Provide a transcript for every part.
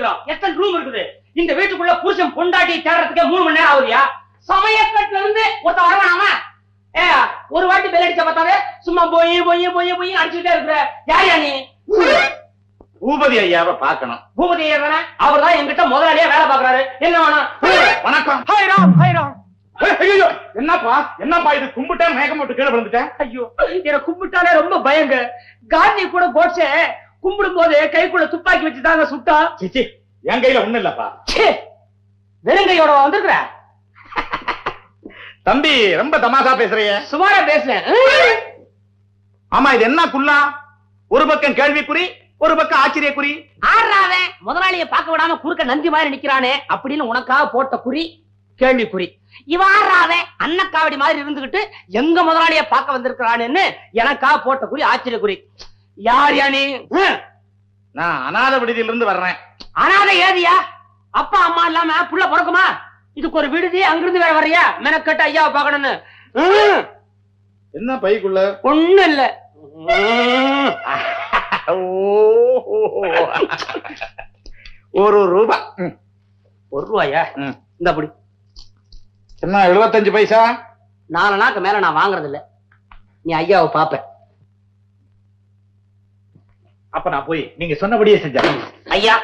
இருக்கிறோம் எத்தனை ரூம் இருக்குது? இந்த வீட்டுக்குள்ள புருஷன் பொண்டாட்டி தேடுறதுக்கே மூணு மணி நேரம் ஆகுதியா? சமயக்கட்டுல இருந்து ஒருத்த வரவேணாம ஏ ஒரு வாட்டி பெல் அடிச்ச பார்த்தாவே சும்மா போய் போய் போய் போய் அடிச்சுட்டே இருக்கிற. யார் யா நீ? பூபதி ஐயாவை பார்க்கணும். பூபதி ஐயர் அவர் தான் என்கிட்ட முதலாளியா வேலை பாக்குறாரு என்ன வேணும்? வணக்கம். Hi Ram hi Ram. ஐயையோ, என்னப்பா? என்னப்பா இது? கும்பிட்டேன் மேகம் போட்டு கீழே விழுந்துட்டேன். ஐயோ எனக்கு கும்பிட்டாலே ரொம்ப பயங்க. காந்தி கூட கோட்சே கும்பிடும் போது கைக்குள்ள துப்பாக்கி வச்சு தாங்க சுட்டா. சிச்சி என் கையில ஒண்ணு இல்லப்பா. வெறுங்கையோட வந்திருக்கிற. தம்பி ரொம்ப தமாஷா பேசுறியே. சுமாரா பேசுறேன். ஆமா இது என்ன குல்லா? ஒரு பக்கம் கேள்விக்குறி ஒரு பக்கம் ஆச்சரியக்குறி. ஆடுறாவே முதலாளிய பார்க்க விடாம குறுக்க நந்தி மாதிரி நிக்கிறானே அப்படின்னு உனக்காக போட்ட குறி கேள்விக்குறி. இவன் ஆடுறாவே அன்னக்காவடி மாதிரி இருந்துகிட்டு எங்க முதலாளிய பார்க்க வந்திருக்கிறானேன்னு எனக்காக போட்ட குறி ஆச்சரியக்குறி. யார் யா நீ ஹம். நான் அநாத விடுதியில இருந்து வர்றேன். அனாதை ஏதியா? அப்பா அம்மா இல்லாம புள்ள பிறக்குமா? இதுக்கு ஒரு விடுதி அங்கிருந்து வேற வர்றியா? மெனக்கட்டு ஐயாவை பார்க்கணும்னு. ஹம். என்ன பைக்குள்ள? ஒண்ணும் இல்ல. ஒரு ரூபா. ஒரு ரூபாயா. இந்த அப்படி என்ன எழுபத்தஞ்சு பைசா? நாலு நாக்கு மேல நான் வாங்குறது இல்ல நீ ஐயாவை பாப்ப. அப்ப நான் போய் நீங்க சொன்னபடியே செஞ்சேன் ஐயா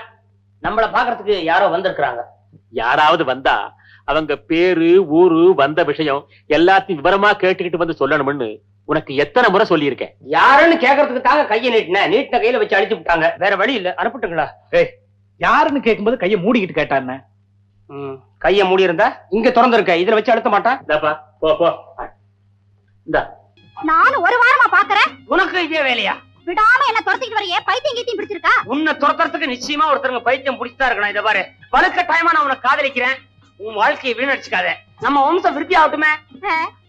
நம்மள பாக்குறதுக்கு யாரோ வந்திருக்கிறாங்க. யாராவது வந்தா அவங்க பேரு ஊரு வந்த விஷயம் எல்லாத்தையும் விவரமா கேட்டுக்கிட்டு வந்து சொல்லணும்னு உனக்கு எத்தனை முறை சொல்லியிருக்கேன். யாருன்னு கேக்குறதுக்கு தாங்க கையை நீட்டினேன் நீட்டின கையில வச்சு அடிச்சு விட்டாங்க. வேற வழி இல்ல அனுப்பிட்டுங்களா? யாருன்னு கேட்கும்போது கையை மூடிக்கிட்டு கேட்டான்னு ம், கைய மூடி இருந்தா இங்க திறந்திருக்க இதுல வச்சு அழுத்த மாட்டான் இந்தாப்பா போ போ. இந்தா. நானும் ஒரு வாரமா பாக்குறேன். உனக்கு இதே வேலையா? விடாம என்ன துரத்திட்டு வரையே பைத்தியம் கீத்தியம் பிடிச்சிருக்கா? உன்னை துரத்துறதுக்கு நிச்சயமா ஒருத்தருங்க பைத்தியம் பிடிச்சதா இருக்கணும் இதை பாரு. வழுக்க டைமா நான் உன்னை காதலிக்கிறேன். உன் வாழ்க்கையை வீணடிச்சுக்காத. நம்ம வம்சம் விருத்தி ஆகட்டுமே?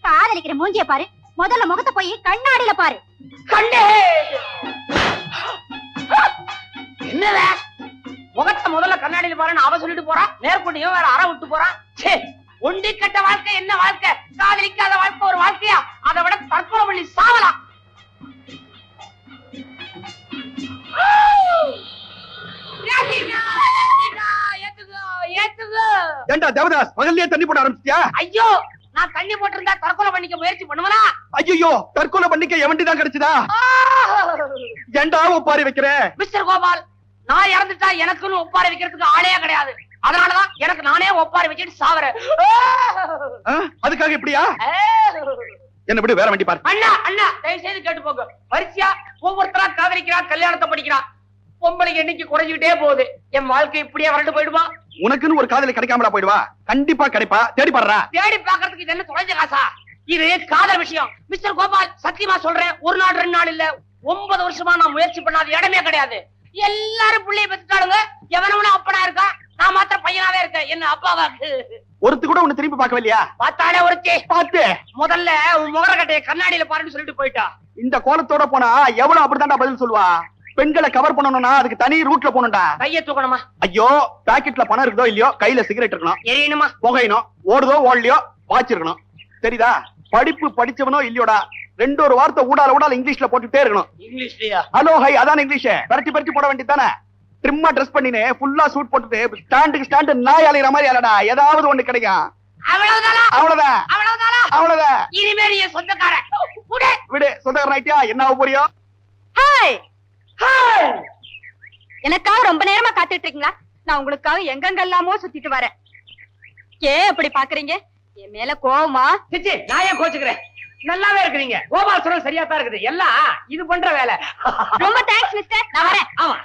காதலிக்கிற மூஞ்சிய பாரு. முதல்ல முகத்தை போய் கண்ணாடியில பாரு. கண்டே என்னத முகத்தை முதல்ல கண்ணாடியில பாருன்னு அவ சொல்லிட்டு போறா? நேர்கொண்டியும் வேற அற விட்டு போறான் ச்சே! ஒண்டி கட்ட வாழ்க்கை என்ன வாழ்க்கை? காதலிக்காத வாழ்க்கை ஒரு வாழ்க்கையா? அதை விட தற்கொலை பண்ணி சாவலாம். ஏண்டா தேவதாஸ் பகல்லயே தண்ணி போட ஆரம்பிச்சியா ஐயோ நான் தண்ணி போட்டிருந்தா தற்கொலை பண்ணிக்க முயற்சி பண்ணுவனா? ஐயோ தற்கொலை பண்ணிக்க எவண்டி தான் கிடைச்சதா? ஏண்டா ஒப்பாரி வைக்கிற? மிஸ்டர் கோபால் நான் இறந்துட்டா எனக்குன்னு ஒப்பாரி வைக்கிறதுக்கு ஆளே கிடையாது. அதனாலதான் எனக்கு நானே ஒப்பாரி வச்சுட்டு சாவறேன்? அதுக்காக இப்படியா? என்ன விடு வேற வண்டி பாரு. அண்ணா அண்ணா தயவு செய்து கேட்டு போங்க. வரிசையா ஒவ்வொருத்தரா காதலிக்கிறா கல்யாணத்தை படிக்கிறா பொம்பளைக்கு எண்ணிக்கை குறைஞ்சுக்கிட்டே போகுது. என் வாழ்க்கை இப்படியே வறண்டு போயிடுமா? உனக்குன்னு ஒரு காதலி கிடைக்காமலா போயிடுவா? கண்டிப்பா கிடைப்பா. தேடி பாடுறா. தேடி பாக்குறதுக்கு இது என்ன தொலைஞ்ச காசா? இது காதல் விஷயம். மிஸ்டர் கோபால் சத்தியமா சொல்றேன் ஒரு நாள் ரெண்டு நாள் இல்ல. ஒன்பது வருஷமா நான் முயற்சி பண்ணாத இடமே கிடையாது. எல்லாரும் பிள்ளைய பெற்றுட்டாளுங்க. எவனவனும் அப்பனா இருக்கா? நான் மாத்திரம் பையனாவே இருக்கேன். என்ன அப்பாவாக்கு? கூட உன்னை திரும்பி பார்க்கவில்லையா பார்த்தாலே ஒருத்தி. பார்த்து. முதல்ல உன் முகரக்கட்டைய கண்ணாடியில பாருன்னு சொல்லிட்டு போயிட்டா. இந்த கோலத்தோட போனா எவ்வளவு அப்படித்தான்டா பதில் சொல்லுவா? பெண்களை கவர் பண்ணணும்னா அதுக்கு தனி ரூட்ல போகணும்டா. கைய தூக்கணுமா? ஐயோ பாக்கெட்ல பணம் இருக்குதோ இல்லையோ கையில சிகரெட் இருக்கணும். எரியணுமா? புகையணும். ஓடுதோ ஓடலையோ வாச்சிருக்கணும் தெரியுதா படிப்பு படிச்சவனோ இல்லையோடா? ரெண்டு ஒரு வார்த்தை ஊடால ஊடால இங்கிலீஷ்ல போட்டுட்டே இருக்கணும். இங்கிலீஷ்லயா? ஹலோ ஹை அதான் இங்கிலீஷ்? பரட்டி பரட்டி போட வேண்டியதானே ட்ரிம்மா ட்ரெஸ் பண்ணினே ஃபுல்லா சூட் போட்டுட்டு ஸ்டாண்டுக்கு ஸ்டாண்டு நாய் அலையிற மாதிரி அலடா ஏதாவது ஒண்ணு கிடைக்கும் அவ்வளவுதானா? அவ்வளவுதான். அவ்வளவுதானா? அவ்வளவுதான். இனிமே நீ சொந்தக்காரன். உடே. விடு. சொந்தக்காரன் ஆயிட்டியா? என்ன ஆக போறியோ? Hi hi. எனக்காக ரொம்ப நேரமா காத்துட்டு இருக்கீங்களா நான் உங்களுக்காக எங்கெங்கெல்லாமோ சுத்திட்டு வரேன். ஏன் அப்படி பாக்குறீங்க? என் மேல கோவமா? சிச்சி நான் ஏன் கோச்சுக்கிறேன்? நல்லாவே இருக்கிறீங்க. கோபால் சொல்றது சரியா தான் இருக்குது. எல்லாம் இது பண்ற வேலை. ரொம்ப தேங்க்ஸ் மிஸ்டர் நான் வரேன். ஆமா.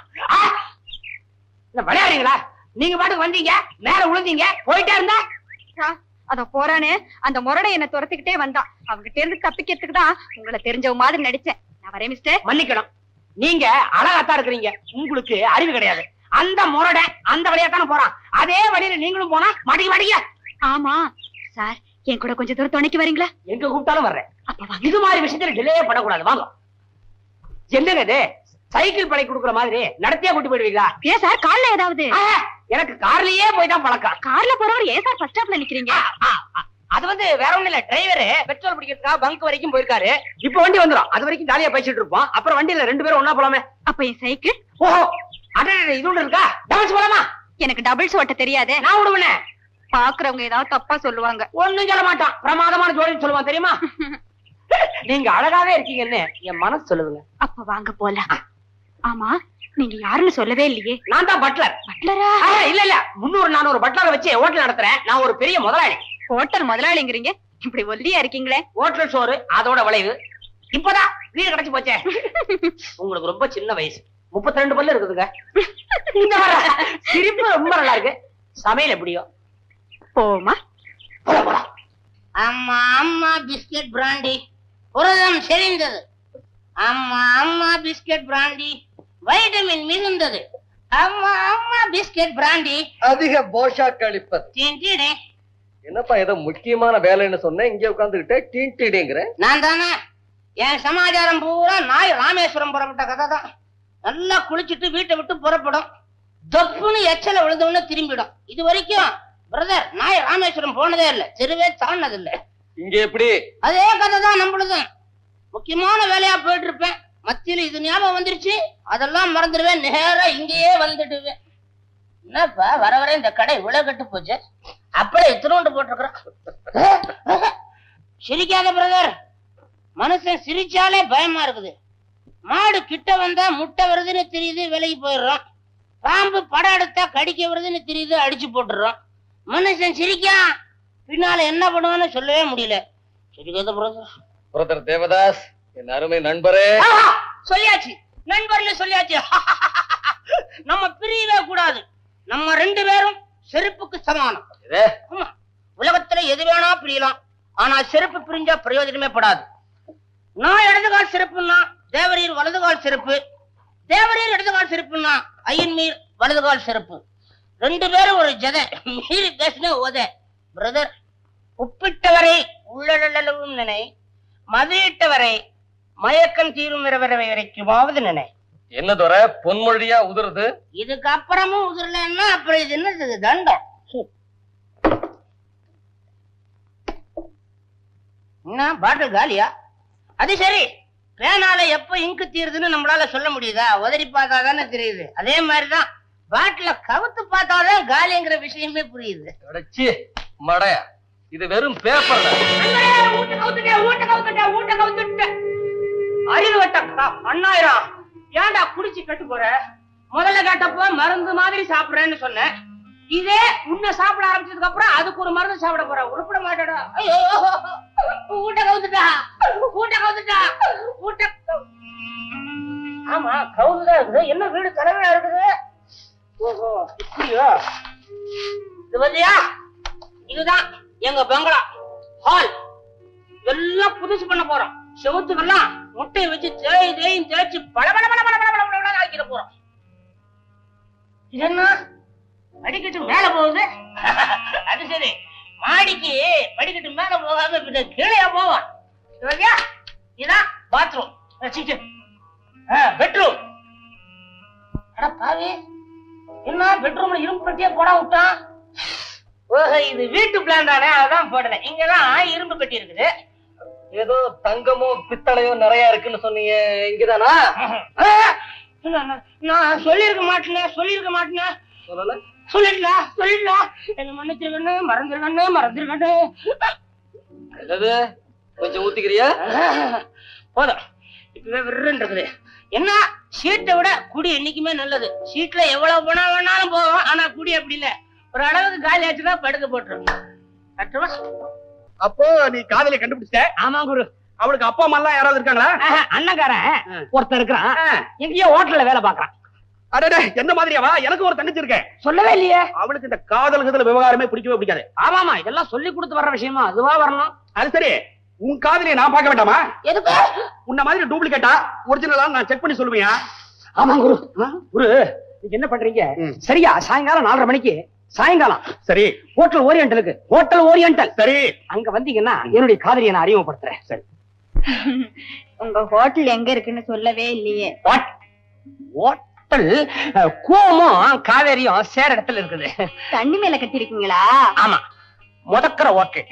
விளையாடுறீங்களா? நீங்க பாட்டுக்கு வந்தீங்க மேல விழுந்தீங்க போயிட்டே இருந்தா? அத போறானே. அந்த முரடை என்ன துரத்திக்கிட்டே வந்தான் அவங்கிட்ட இருந்து தப்பிக்கிறதுக்கு தான் உங்களை தெரிஞ்சவ மாதிரி நடிச்சேன். நான் வரேன் மிஸ்டர் மன்னிக்கணும். நீங்க அழகாத்தான் இருக்கிறீங்க. உங்களுக்கு அறிவு கிடையாது. அந்த முரடை அந்த வழியா தானே போறான். அதே வழியில நீங்களும் போனா மடி மடிங்க. ஆமா சார் என் கூட கொஞ்சம் தூரம் துணைக்கு வரீங்களா? எங்க கூப்பிட்டாலும் வர்றேன். இது மாதிரி விஷயத்துல டிலே பண்ணக்கூடாது வாங்க. என்னங்க சைக்கிள் பழி கொடுக்குற மாதிரி நடத்தியா கூட்டி போயிடுவீங்களா? ஏன் சார் கால்ல ஏதாவது? எனக்கு கார்லயே போய் தான் பழக்கம். கார்ல போறவர் ஏன் சார் ஃபர்ஸ்ட் ஸ்டாப்ல நிக்கிறீங்க? அது வந்து வேற ஒண்ணும் இல்ல டிரைவர் பெட்ரோல் பிடிக்கிறதுக்காக பங்க் வரைக்கும் போயிருக்காரு. இப்ப வண்டி வந்துரும். அது வரைக்கும் ஜாலியா பேசிட்டு இருப்போம். அப்புறம் வண்டியில ரெண்டு பேரும் ஒண்ணா போலாமே. அப்ப என் சைக்கிள்? ஓஹோ அடடே இது ஒண்ணு இருக்கா? டான்ஸ் போலாமா? எனக்கு டபுள்ஸ் ஓட்ட தெரியாதே. நான் விடுவேனே. பாக்குறவங்க ஏதாவது தப்பா சொல்லுவாங்க. ஒண்ணும் சொல்ல மாட்டான். பிரமாதமான ஜோடின்னு சொல்லுவான் தெரியுமா? நீங்க அழகாவே இருக்கீங்கன்னு என் மனசு சொல்லுதுங்க. அப்ப வாங்க போலாம். ஆமா நீங்க யாருன்னு சொல்லவே இல்லையே. நான் தான் பட்லர் பட்லரா இல்ல இல்ல. முன்னூறு நானூறு பட்லரை வச்சு ஹோட்டல் நடத்துறேன். நான் ஒரு பெரிய முதலாளி. ஹோட்டல் முதலாளிங்கிறீங்க? இப்படி ஒல்லியா இருக்கீங்களே. ஹோட்டல் சோறு அதோட விளைவு. இப்பதான் வீடு கிடைச்சு போச்சே. உங்களுக்கு ரொம்ப சின்ன வயசு. முப்பத்தி ரெண்டு பல்லு இருக்குதுங்க. சிரிப்பு ரொம்ப நல்லா இருக்கு. சமையல் எப்படியோ. போமா. அம்மா அம்மா பிஸ்கெட் பிராண்டி. புரதம் செறிந்தது. அம்மா அம்மா பிஸ்கெட் பிராண்டி. வைட்டமின் மிகுந்தது. அம்மா அம்மா பிஸ்கெட் பிராண்டி. அதிக போஷா கழிப்பது டீன்டீடே. என்னப்பா ஏதோ முக்கியமான வேலைன்னு சொன்னேன் இங்கே உட்காந்துக்கிட்டே டீன்டிடிங்கிற நான் தானே? என் சமாச்சாரம் பூரா நாய் ராமேஸ்வரம் புறப்பட்ட கதை தான். நல்லா குளிச்சுட்டு வீட்டை விட்டு புறப்படும். தொப்புன்னு எச்சல விழுந்தவொடனே திரும்பிடும். இது வரைக்கும் பிரதர் நாய் ராமேஸ்வரம் போனதே இல்ல. தெருவே தாண்டது இல்ல இங்க எப்படி? அதே கதை தான் நம்மளுதும். முக்கியமான வேலையா போயிட்டு இருப்பேன். மத்தியில இது ஞாபகம் வந்துருச்சு அதெல்லாம் மறந்துடுவேன் நேரா இங்கேயே வந்துடுவேன். என்னப்பா வர வர இந்த கடை இவ்வளவு கட்டு போச்சு. அப்படியே எத்தனோண்டு போட்டிருக்கிறோம். சிரிக்காத பிரதர். மனுஷன் சிரிச்சாலே பயமா இருக்குது. மாடு கிட்ட வந்தா முட்டை வருதுன்னு தெரியுது விலைக்கு போயிடுறோம். பாம்பு படம் எடுத்தா கடிக்க வருதுன்னு தெரியுது அடிச்சு போட்டுறோம் மனுஷன் சிரிக்கான் பின்னால என்ன பண்ணுவான்னு சொல்லவே முடியல. சிரிக்காத பிரதர். பிரதர் தேவதாஸ். என் அருமை நண்பரே. சொல்லியாச்சு. நண்பர்ல சொல்லியாச்சு. நம்ம பிரியவே கூடாது. நம்ம ரெண்டு பேரும் செருப்புக்கு சமானம். உலகத்துல எது வேணா பிரியலாம். ஆனா செருப்பு பிரிஞ்சா பிரயோஜனமே படாது. நான் இடதுகால் செருப்புன்னா தேவரீர் வலதுகால் செருப்பு. தேவரீர் இடதுகால் செருப்புன்னா ஐயன்மீர் வலதுகால் செருப்பு. ரெண்டு பேரும் ஒரு ஜதை. மீறி பேசின ஓத. பிரதர் உப்பிட்டவரை உள்ளளவும் நினை மதியிட்டவரை மயக்கம் தீரும் வரை வரை வரைக்குமாவது நினை. என்ன துறை பொன்மொழியா உதிருது? இதுக்கு அப்புறமும் உதிரலன்னா அப்புறம் இது என்னது? தண்டம். என்ன? பாட்டில் காலியா? அது சரி. பேனால எப்ப இங்கு தீருதுன்னு நம்மளால சொல்ல முடியுதா? உதறி பார்த்தா தானே தெரியுது. அதே மாதிரிதான் பாட்டில கவுத்து பார்த்தாதான் காலிங்கிற விஷயமே புரியுது. அடச்சி மடைய. இது வெறும் பேப்பர் அறிவு வட்ட அண்ணாயிரம் ஏன்டா குடிச்சு கட்டு போற? முதல்ல கேட்டப்போ மருந்து மாதிரி சாப்பிடுறேன்னு சொன்னேன். இதே உன்னை சாப்பிட ஆரம்பிச்சதுக்கு அப்புறம் அதுக்கு ஒரு மருந்து சாப்பிட போற. உருப்பிட மாட்டேடா. ஐயோ ஊட்ட கவுந்துட்டா ஊட்ட கவுந்துட்டா ஊட்ட ஆமா கவுந்துதான் இருக்குது. என்ன வீடு தலைவரா இருக்குது? ஓஹோ இப்படியா? இது பத்தியா? இதுதான் எங்க பெங்களா. ஹால் எல்லாம் புதுசு பண்ண போறோம். செவுத்துக்கெல்லாம் முட்டையை வச்சு தேய் தேயும் தேய்ச்சி பல பல பல பல பல பல பல ஆக்கிட போறோம். இது என்ன படிக்கட்டு மேல போகுது. அது சரி. மாடிக்கு படிக்கட்டு மேல போகாம பின்ன கீழே போவான்? இதான் பாத்ரூம் பெட்ரூம் அட பாவி. என்ன? பெட்ரூம்ல இரும்பு பெட்டியே போட விட்டான் ஓஹோ இது வீட்டு பிளான் தானே அதான் போடல. இங்கதான் இரும்பு பெட்டி இருக்குது. ஏதோ தங்கமும் பித்தளையும் நிறைய இருக்குன்னு சொன்னீங்க. இங்கதானா? நான் சொல்லியிருக்க மாட்டேனே சொல்லியிருக்க மாட்டேனே. சொல்லல. சொல்லிடலாம் சொல்லிடலாம் என்ன மன்னிச்சிருக்கண்ணு மறந்துருக்கண்ணு மறந்துருக்கண்ணு என்னது? கொஞ்சம் ஊத்திக்கிறியா? போதும். இப்பவே விருன்னு இருக்குது என்ன? சீட்டை விட குடி என்னைக்குமே நல்லது. சீட்ல எவ்வளவு பணம் வேணாலும் போகும் ஆனா குடி அப்படி இல்ல. ஒரு அளவுக்கு காலி ஆச்சுன்னா படுக்க போட்டுரும். கட்டுவா அப்போ நீ காதலை கண்டுபிடிச்சிட்ட? ஆமா குரு. அவளுக்கு அப்பா அம்மா எல்லாம் யாராவது இருக்காங்களா? ஆஹா, அண்ணன்காரன் ஒருத்தன் இருக்கிறான். எங்கேயோ ஹோட்டல்ல வேலை பாக்குறான் அடடே எந்த மாதிரியாவா? எனக்கு ஒரு தங்கச்சி இருக்கேன் சொல்லவே இல்லையே. அவளுக்கு இந்த காதல் கதல் விவகாரமே பிடிக்கவே பிடிக்காது. ஆமாமா இதெல்லாம் சொல்லி கொடுத்து வர்ற விஷயமா? அதுவா வரணும். அது சரி. உன் காதலியை நான் பார்க்க வேண்டாமா? எதுக்கு? உன்ன மாதிரி டூப்ளிகேட்டா ஒரிஜினலா நான் செக் பண்ணி சொல்லுவியா ஆமா குரு. குரு நீங்க என்ன பண்றீங்க. சரியா சாயங்காலம் நாலரை மணிக்கு சாயங்காலம். சரி. ஹோட்டல் ஓரியண்டலுக்கு ஹோட்டல் ஓரியண்டல் சரி. அங்க வந்தீங்கன்னா என்னுடைய காதலியை நான் அறிமுகப்படுத்துறேன். சரி. உங்க ஹோட்டல் எங்க இருக்குன்னு சொல்லவே இல்லையே. ஹோட்டல் அஹ், கூவமும் காவேரியும் சேர இடத்துல இருக்குது. தண்ணி மேல கட்டிருக்கீங்களா ஆமா. முதக்கிற ஹோட்டல்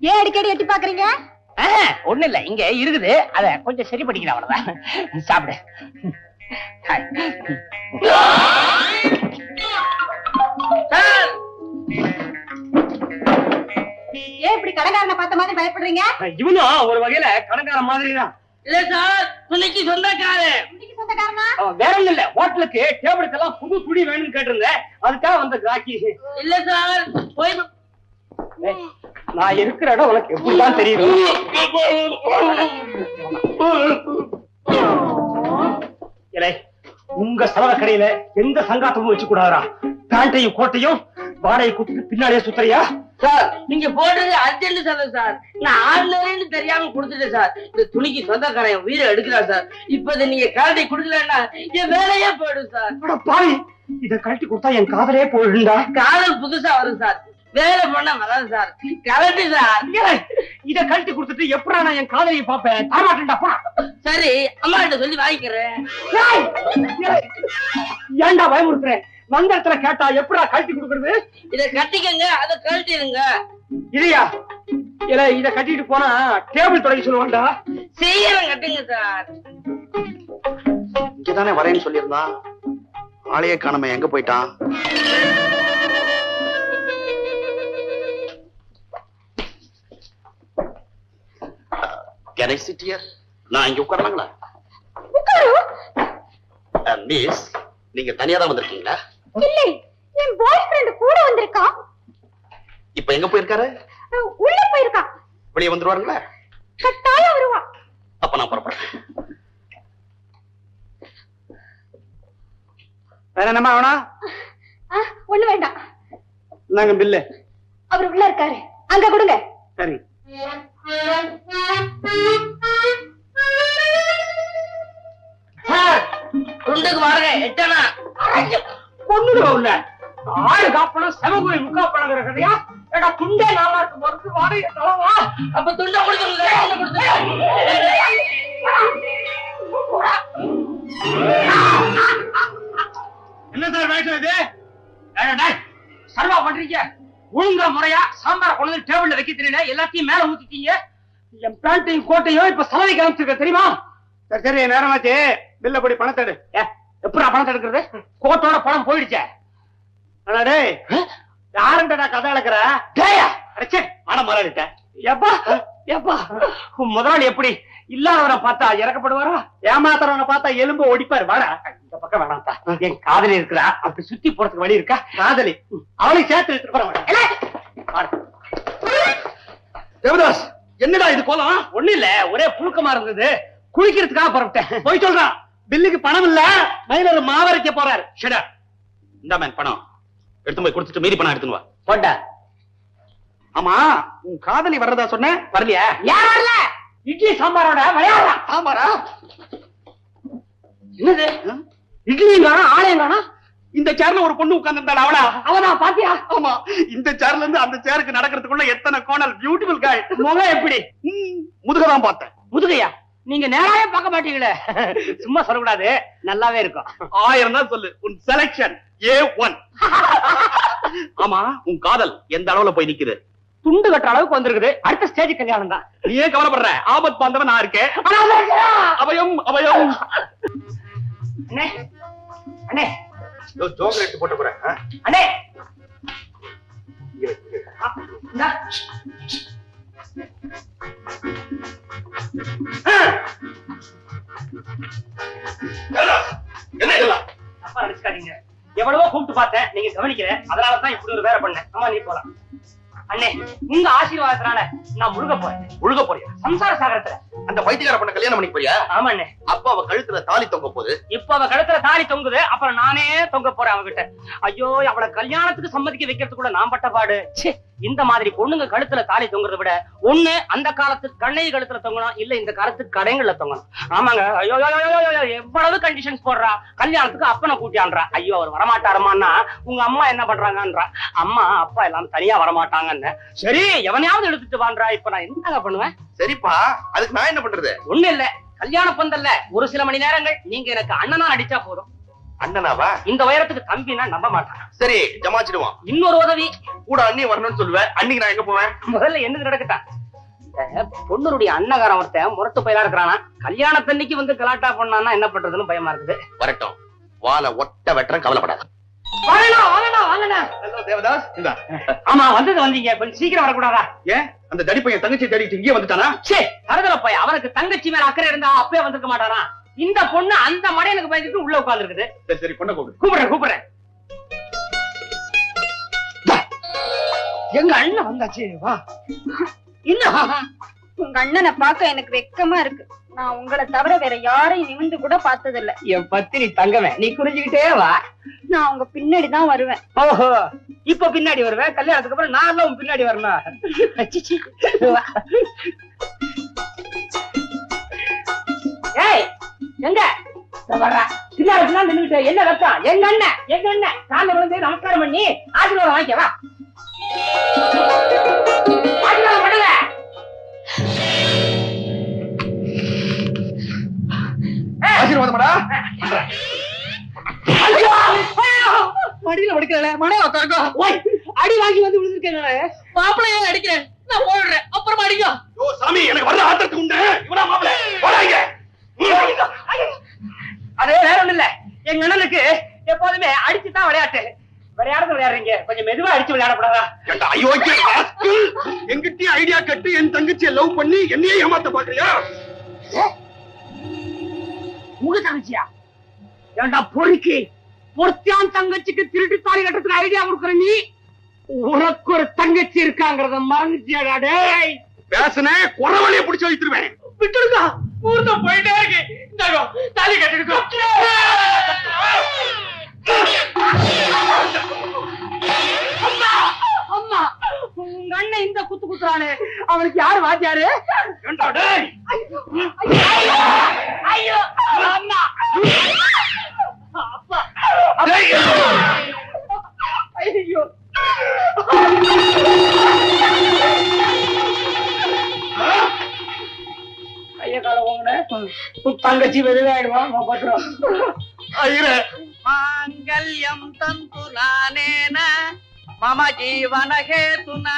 ஏன் அடிக்கடி எட்டி பாக்குறீங்க ஒண்ணு இல்ல. இங்க இருக்குது. அத கொஞ்சம் சரி பண்ணிக்கிறேன் அவ்வளவுதான். சாப்பிடு. ஏன் இப்படி கடைக்காரனை பார்த்த மாதிரி பயப்படுறீங்க? இவனும் ஒரு வகையில கடன்கார மாதிரி தான் இல்ல சார் துணிக்கு சொந்தக்காரனா. வேற ஒண்ணும் இல்ல. ஹோட்டலுக்கு டேபிளுக்கெல்லாம் புது துணி வேணும்னு கேட்டிருந்தேன். அதுக்காக வந்த கிராக்கி இல்ல சார் போய் நான் இருக்கிற இடம் உனக்கு எப்படிதான் தெரியும்? இலை உங்க சலவை கடையில எந்த சங்காத்தமும் வச்சு கூடாதா பேண்டையும் கோட்டையும் வாடகை கூப்பிட்டு பின்னாடியே சுத்தறியா? சார் நீங்க போடுறது அர்ஜென்ட் செலவு சார். நான் ஆர்டினரின்னு தெரியாம கொடுத்துட்டேன் சார். இந்த துணிக்கு சொந்தக்காரன் என் உயிரை எடுக்கிறா சார். இப்ப நீங்க கரண்டி கொடுக்கலன்னா என் வேலையே போயிடும் சார். பாவி இத கழட்டி கொடுத்தா என் காதலே போயிடுண்டா காதல் புதுசா வரும் சார். வேலை பண்ண வராது சார். கரண்டி சார். இத கழட்டி கொடுத்துட்டு எப்படா நான் என் காதலியை பாப்பேன் தரமாட்டேன்டா சரி அம்மா கிட்ட சொல்லி வாங்கிக்கிறேன். ஏன்டா பயமுறுத்துறேன்? வந்த இடத்துல கேட்டா எப்படா கழட்டி கொடுக்கறது? இத கட்டிக்கங்க அதை கழட்டிடுங்க. இதையா? இல்ல இத கட்டிட்டு போனா டேபிள் தொடங்கி சொல்லுவான்டா. சீக்கிரம் கட்டுங்க சார். இங்கதானே வரேன்னு சொல்லியிருந்தான். ஆளையே காணாம எங்க போயிட்டான்? Here? நான் இங்க உட்காரலாங்களா? மிஸ் நீங்க தனியா தான் வந்திருக்கீங்களா? இல்லை என் பாய் ஃப்ரெண்ட் கூட வந்திருக்கான். இப்ப எங்க போயிருக்காரு? உள்ள போயிருக்கான். வெளியே வந்துருவாருங்களா கட்டாயம் வருவான். அப்ப நான் புறப்படுறேன். வேற என்னமா வேணா அஹ், ஒண்ணு வேண்டாம். நாங்க பில்லு அவர் உள்ள இருக்காரு. அங்க கொடுங்க. சரி. சார் துண்டுக்கு வாருங்க எட்டனா? பொண்ணுங்க உள்ள ஆறு காப்பணம் செவகுரி முக்கா பணங்கிற கதையா? ஏடா துண்டே நாளா இருக்கு மறுத்து வாடகை தலவா அப்ப துண்டை கொடுத்துருங்க. என்ன சார் வேஷம் இது? சர்வா பண்றீங்க. ஒழுங்கா முறையா சாம்பார் கொண்டு வந்து டேபிள்ல வைக்க தெரியல. எல்லாத்தையும் மேல ஊத்திட்டீங்க. என் பேண்ட்டையும் கோட்டையும் இப்ப சலவை காமிச்சிருக்க தெரியுமா? சரி சரி நேரமாச்சு பில்ல படி பணத்தை எப்படா பணத்தை எடுக்கிறது கோட்டோட பணம் போயிடுச்சே. அடா டேய் யாருண்டா கதை அளக்குற? டேயா? அடச்சே ஆனா முதலாளிட்ட எப்பா? எப்பா? முதலாளி எப்படி? இல்லாதவரை பார்த்தா இறக்கப்படுவாரா? ஏமாத்துறவனை பார்த்தா எலும்பு ஒடிப்பாரு. வாடா இந்த பக்கம் வேணாம்ப்பா என் காதலி இருக்கிறா அப்படி சுத்தி போறதுக்கு வழி இருக்கா? காதலி. அவளை சேர்த்து எடுத்துட்டு தேவதாஸ் என்னடா இது கோலம்? ஒண்ணு இல்ல ஒரே புழுக்கமா இருந்தது. குளிக்கிறதுக்காக புறப்பட்டேன். போய் சொல்றான் பில்லுக்கு பணம் இல்ல. மயிலர் மாவரைக்க போறாரு. ஷடா. இந்தா மேன் பணம். எடுத்து போய் கொடுத்துட்டு மீதி பணம் எடுத்துன்னு வா. போட்டா. ஆமா உன் காதலி வர்றதா சொன்ன வரலையா? யார் வரல? இட்லி சாம்பாரோட விளையாடுறா. ஆமாடா என்னது? இட்லியும் காணும் ஆலயம் காணும் இந்த சேர்ல ஒரு பொண்ணு உட்கார்ந்திருந்தாள் அவளா? அவனா பாத்தியா? ஆமா. இந்த சேர்ல இருந்து அந்த சேருக்கு நடக்கிறதுக்குள்ள எத்தனை கோணல் பியூட்டிஃபுல் காய் முகம் எப்படி? முதுகதான் பார்த்தேன். முதுகையா? நீங்க நேராவே பார்க்க மாட்டீங்களே. சும்மா சொல்லக்கூடாது. நல்லாவே இருக்கும். ஆயிரம் தான் சொல்லு. உன் செலக்ஷன் ஏ ஒன் ஆமா உன் காதல் எந்த அளவுல போய் நிக்குது? துண்டு கட்டுற அளவுக்கு வந்திருக்குது. அடுத்த ஸ்டேஜ் கல்யாணம் தான். நீ ஏன் கவலைப்படுற? ஆபத் பாந்தவன் நான் இருக்கேன். அபயம் அபயம். அண்ணே அண்ணே. ஜோக்கர் எடுத்து போட்டு போறேன். அண்ணே. நீ போலாம். அண்ணே உங்க ஆசீர்வாதத்தினால நான் முழுக போறேன். முழுக போறியா? சம்சார சாகரத்துல. அந்த பைத்தியக்கார பொண்ண கல்யாணம் பண்ணிக்க போறியா? ஆமா அண்ணே அப்ப அவ கழுத்துல தாலி தொங்க போகுது. இப்ப அவ கழுத்துல தாலி தொங்குது அப்புறம் நானே தொங்க போறேன் அவகிட்ட. ஐயோ அவளை கல்யாணத்துக்கு சம்மதிக்க வைக்கிறதுக்குள்ள நான் பட்ட பாடு. இந்த மாதிரி பொண்ணுங்க கழுத்துல தாலி தொங்குறத விட ஒண்ணு அந்த காலத்து கண்ணை கழுத்துல தொங்கணும் இல்ல இந்த காலத்து கடைங்கள்ல தொங்கணும். ஆமாங்க. ஐயோ எவ்வளவு கண்டிஷன்ஸ் போடுறா? கல்யாணத்துக்கு அப்பனை கூட்டியான்றா ஐயோ அவர் வரமாட்டாரமான்னா உங்க அம்மா என்ன பண்றாங்கன்றா. அம்மா அப்பா எல்லாம் தனியா வரமாட்டாங்கன்னு. சரி எவனையாவது எடுத்துட்டு வான்றா. இப்ப நான் என்னங்க பண்ணுவேன்? சரிப்பா. அதுக்கு நான் என்ன பண்றது? ஒண்ணு இல்ல. கல்யாண பந்தல்ல. ஒரு சில மணி நேரங்கள் நீங்க எனக்கு அண்ணனா நடிச்சா போதும். அண்ணனாவா? இந்த உயரத்துக்கு தம்பினா நம்ப மாட்டான்? சரி ஜமாச்சிடுவான். இன்னொரு உதவி. கூட அண்ணி வரணும்னு சொல்லுவேன் அன்னைக்கு நான் எங்க போவேன்? முதல்ல என்னது நடக்கட்டா இந்த பொண்ணுடைய அன்னகாரம் ஒருத்தன் முரட்டு பயிலா இருக்கிறானா? கல்யாணத்தன்னைக்கு வந்து கலாட்டா பண்ணான்னா என்ன பண்றதுன்னு பயமா இருக்குது? வரட்டும். வாழ ஒட்ட வெட்டுறேன் கவலைப்படாத. ஆமா வந்தது வந்தீங்க. கொஞ்சம் சீக்கிரம் வரக்கூடாதா? அந்த தடி பையன் தங்கச்சி தேடிட்டு இங்கே வந்துட்டானா? சே தரதல போய் அவனுக்கு தங்கச்சி மேல அக்கறை இருந்தா அப்பவே வந்திருக்க மாட்டானா? இந்த பொண்ணு அந்த மடையனுக்கு பயந்துட்டு உள்ள உட்கார்ந்து இருக்குது சரி சரி பொண்ணை கூப்பிடு கூப்பிடுறேன் கூப்பிடுறேன். எங்க அண்ணன் வந்தாச்சு வா. இன்னும் உங்க அண்ணனை பார்க்க எனக்கு வெக்கமா இருக்கு. நான் உங்களை தவிர வேற யாரையும் நிமிந்து கூட பார்த்ததில்ல. என் பத்தினி தங்கமே நீ குறிஞ்சுக்கிட்டே வா. நான் உங்க பின்னாடி தான் வருவேன். ஓஹோ இப்ப பின்னாடி வருவேன் கல்யாணத்துக்கு அப்புறம் நான் எல்லாம் உன் பின்னாடி வரணும். எங்க? பின்னாடி நின்னுகிட்டு என்ன வெக்கம்? எங்க அண்ணன்? எங்க அண்ணன்? காலைல விழுந்து நமஸ்காரம் பண்ணி ஆசீர்வாதம் வாங்கிக்க வா. ஆசீர்வாதம் பண்ணுங்க ஆசீர்வாதமாடா! மடியில படுக்கல மனைய உட்காருங்க ஓய். அடி வாங்கி வந்து விழுந்திருக்கேன் மாப்பிளைய அடிக்கிறேன். நான் போடுறேன் அப்புறமா அடிக்கும் ஓ சாமி எனக்கு வர்ற ஆத்திரத்துக்கு உண்டு. இவனா மாப்பிள போடாங்க அது வேற ஒண்ணு இல்ல. எங்க அண்ணனுக்கு எப்போதுமே அடிச்சு தான் விளையாட்டு. விளையாடுறது விளையாடுறீங்க. கொஞ்சம் மெதுவா அடிச்சு விளையாடக்கூடாதா? என்கிட்டயே ஐடியா கட்டு என் தங்கச்சியை லவ் பண்ணி என்னையே ஏமாத்த பாக்குறியா உங்க தங்கச்சியா? ஏண்டா பொறுக்கி? பொறுத்தியான் தங்கச்சிக்கு திருட்டு தாலி கட்டுறதுக்கு ஐடியா கொடுக்குற நீ? உனக்கு ஒரு தங்கச்சி இருக்காங்கறத மறந்துட்டியாடா டேய். பேசுனே குறவழிய புடிச்சு வைத்துருவேன். விட்டுடுங்க. முகூர்த்தம் போயிட்டே இருக்கு. இந்தாங்க தாலி கட்டிடுங்க. அம்மா உங்க அண்ணன் இந்த குத்து குத்துறானே. அவனுக்கு யாரு வாத்தியாரு? ஐயோ அம்மா. அப்பா. ஐயோ. கைய கால போங்கண்ணே தங்கச்சி வெதுவாயிடுவா ஐயரே. மாங்கல்யம் தந்து நானேன மம ஜீவன ஹேதுனா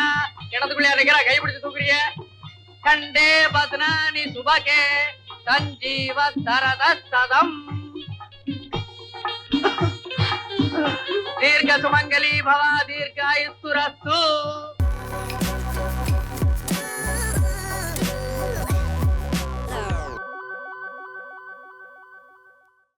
கிணத்துக்குள்ளே இருக்கிற கை பிடிச்சு தூக்குறிய. கண்டே பத்னானி சுபகே. சஞ்சீவ சரத சதம் தீர்க்க சுமங்கலி பவா தீர்க்காயுஸ்துரஸ்து.